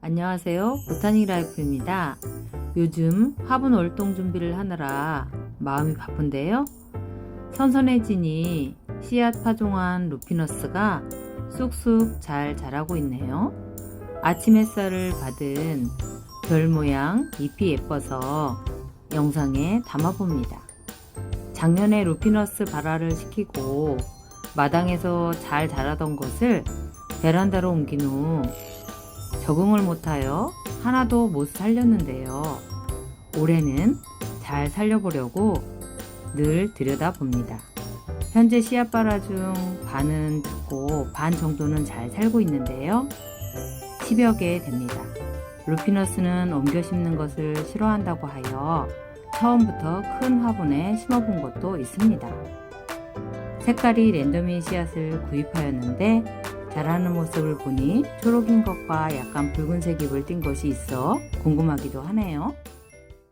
안녕하세요. 보타닉 라이프입니다. 요즘 화분 월동 준비를 하느라 마음이 바쁜데요. 선선해지니 씨앗 파종한 루피너스가 쑥쑥 잘 자라고 있네요. 아침 햇살을 받은 별 모양 잎이 예뻐서 영상에 담아봅니다. 작년에 루피너스 발화를 시키고 마당에서 잘 자라던 것을 베란다로 옮긴 후 적응을 못하여 하나도 못 살렸는데요. 올해는 잘 살려보려고 늘 들여다봅니다. 현재 씨앗 발화 중 반은 죽고 반 정도는 잘 살고 있는데요. 10여 개 됩니다. 루피너스는 옮겨 심는 것을 싫어한다고 하여 처음부터 큰 화분에 심어본 것도 있습니다. 색깔이 랜덤인 씨앗을 구입하였는데 자라는 모습을 보니 초록인 것과 약간 붉은색 잎을 띤 것이 있어 궁금하기도 하네요.